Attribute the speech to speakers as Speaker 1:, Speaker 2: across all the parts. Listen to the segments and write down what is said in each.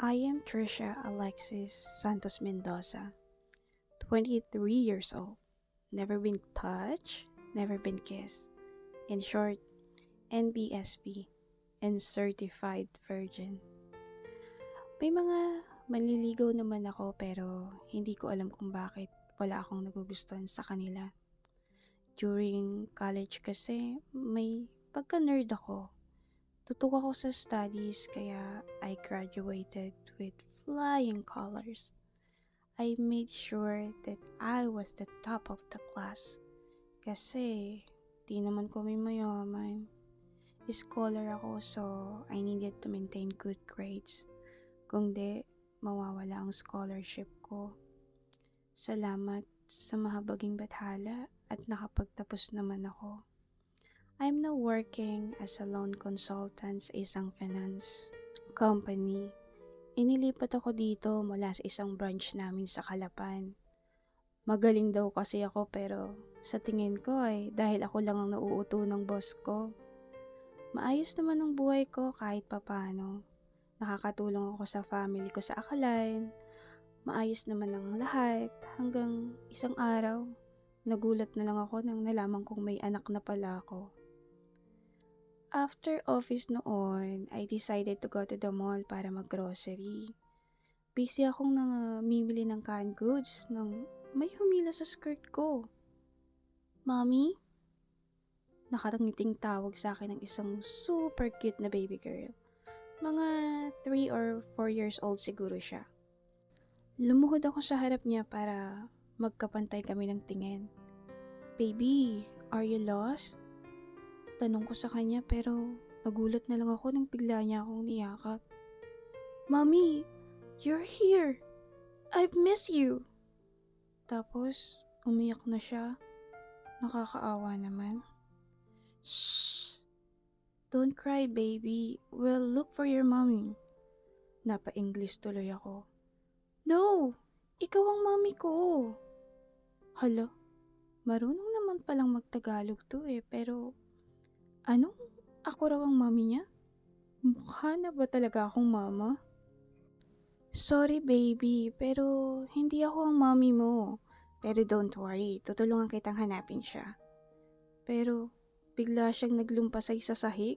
Speaker 1: I am Trisha Alexis Santos Mendoza, 23 years old. Never been touched, never been kissed. In short, NBSB and certified virgin. May mga manliligaw naman ako pero hindi ko alam kung bakit wala akong nagugustuhan sa kanila. During college kasi may pagka-nerd ako. Tutok ako sa studies kaya I graduated with flying colors. I made sure that I was the top of the class. Kasi di naman kami mayaman. Scholar ako so I needed to maintain good grades. Kung di, mawawala ang scholarship ko. Salamat sa mahabaging bathala at nakapagtapos naman ako. I'm now working as a loan consultant sa isang finance company. Inilipat ako dito mula sa isang branch namin sa Kalapan. Magaling daw kasi ako pero sa tingin ko ay dahil ako lang ang nauuto ng boss ko. Maayos naman ang buhay ko kahit papano. Nakakatulong ako sa family ko sa Akalan. Maayos naman ang lahat hanggang isang araw. Nagulat na lang ako nang nalaman kong may anak na pala ako. After office noon, I decided to go to the mall para maggrocery. Busy akong namimili ng canned goods nang may humila sa skirt ko. Mommy? Nakatangiting tawag sa akin ng isang super cute na baby girl. Mga 3 or 4 years old siguro siya. Lumuhod ako sa harap niya para magkapantay kami ng tingin. Baby, are you lost? Tanong ko sa kanya pero nagulat na lang ako nang bigla niya akong niyakap. Mommy, you're here. I've missed you. Tapos, umiyak na siya. Nakakaawa naman. Shh! Don't cry, baby. We'll look for your mommy. Napa-English tuloy ako. No! Ikaw ang mommy ko. Hala, marunong naman palang magtagalog to eh, pero Anong ako raw ang mami niya? Mukha na ba talaga akong mama? Sorry baby, pero hindi ako ang mami mo. Pero don't worry, tutulungan kitang hanapin siya. Pero bigla siyang naglumpasay sa sahig.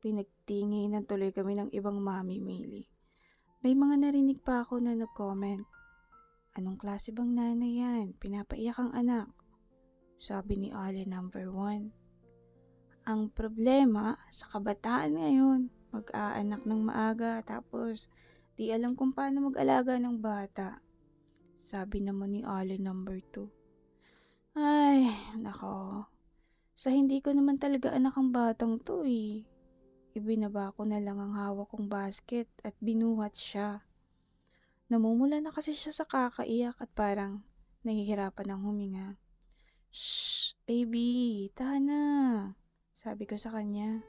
Speaker 1: Pinagtingin ng tuloy kami ng ibang mami Mili. May mga narinig pa ako na nag-comment. Anong klase bang nanay yan? Pinapaiyak ang anak. Sabi ni Ale number one. Ang problema sa kabataan ngayon, mag-aanak ng maaga tapos di alam kung paano mag-alaga ng bata. Sabi naman ni Ali number 2. Ay, nako. Sa hindi ko naman talaga anak ang batang to eh. Ibinaba ko na lang ang hawak kong basket at binuhat siya. Namumula na kasi siya sa kakaiyak at parang nahihirapan ng huminga. Shh, baby, tahan na. Sabi ko sa kanya,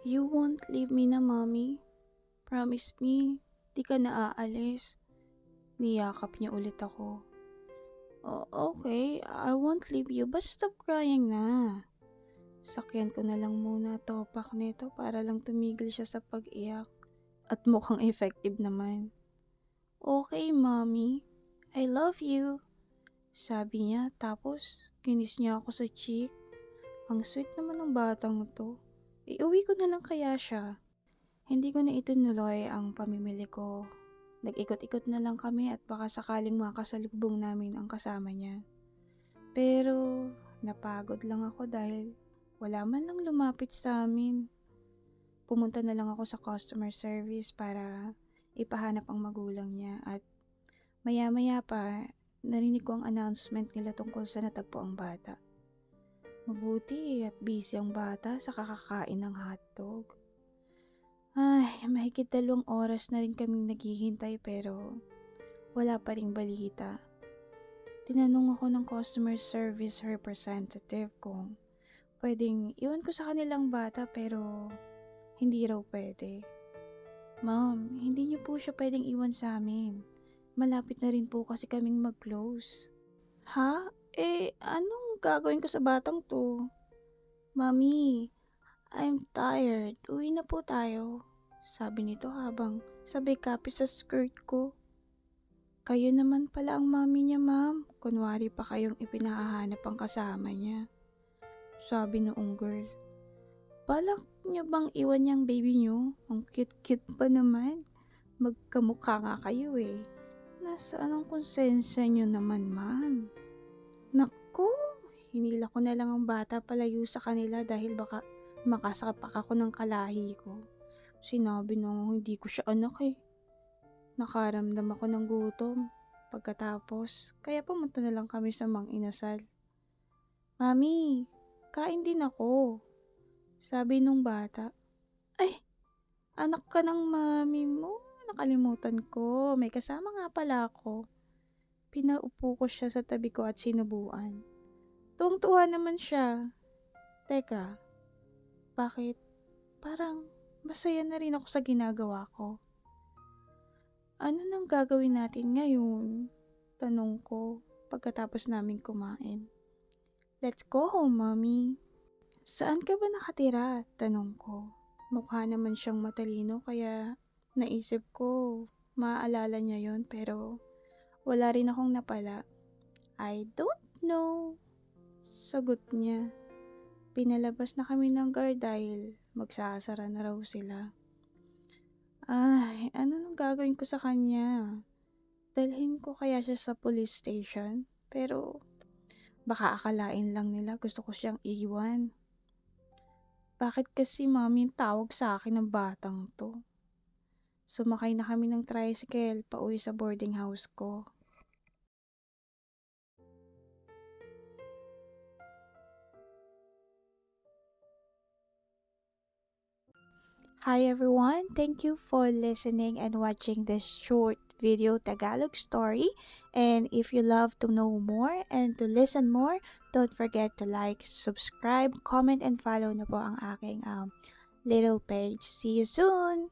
Speaker 1: You won't leave me na, mommy. Promise me, di ka na aalis. Niyakap niya ulit ako. Oh, okay, I won't leave you, but stop crying na. Sakyan ko na lang muna topak nito para lang tumigil siya sa pag-iyak. At mukhang effective naman. Okay, mommy. I love you. Sabi niya, tapos kinis niya ako sa cheek. Ang sweet naman ng batang to. Iuwi ko na lang kaya siya. Hindi ko na itinuloy ang pamimili ko. Nag-ikot-ikot na lang kami at baka sakaling makasalubong namin ang kasama niya. Pero napagod lang ako dahil wala man lang lumapit sa amin. Pumunta na lang ako sa customer service para ipahanap ang magulang niya at maya-maya pa narinig ko ang announcement nila tungkol sa natagpo ang bata. Mabuti at busy ang bata sa kakakain ng hotdog. Ay, mahigit dalawang oras na rin kaming naghihintay pero wala pa ring balita. Tinanong ako ng customer service representative kung pwedeng iwan ko sa kanilang bata pero hindi raw pwede. Ma'am, hindi niyo po siya pwedeng iwan sa amin. Malapit na rin po kasi kaming mag-close. Ha? Eh, anong gagawin ko sa batang to? Mami, I'm tired. Uwi na po tayo. Sabi nito habang sabay kapit sa skirt ko. Kayo naman pala ang mami niya, ma'am. Kunwari pa kayong ipinahahanap ang kasama niya. Sabi noong girl. Balak niyo bang iwan niyang baby niyo? Ang cute-cute pa naman. Magkamukha nga kayo eh. Nasaan ang konsensya niyo naman, ma'am? Naku, hinila ko na lang ang bata palayo sa kanila dahil baka makasapak ako ng kalahi ko. Sinabi nung hindi ko siya anak eh. Nakaramdam ako ng gutom. Pagkatapos, kaya pumunta na lang kami sa mang inasal. Mami, kain din ako. Sabi nung bata. Ay, anak ka ng mami mo. Nakalimutan ko. May kasama nga pala ako. Pinaupo ko siya sa tabi ko at sinubuan. Tuwang-tuwa naman siya. Teka, bakit parang masaya na rin ako sa ginagawa ko? Ano nang gagawin natin ngayon? Tanong ko pagkatapos namin kumain. Let's go home, mommy. Saan ka ba nakatira? Tanong ko. Mukha naman siyang matalino kaya naisip ko maaalala niya yon pero wala rin akong napala. I don't know. Sagot niya. Pinalabas na kami ng guard dahil magsasara na raw sila. Ay, ano nang gagawin ko sa kanya? Dalhin ko kaya siya sa police station? Pero baka akalain lang nila gusto ko siyang iwan. Bakit kasi mami yung tawag sa akin ng batang to? Sumakay na kami ng tricycle pauwi sa boarding house ko. Hi everyone, thank you for listening and watching this short video Tagalog story. And if you love to know more and to listen more, don't forget to like, subscribe, comment, and follow na po ang aking um, little page. See you soon!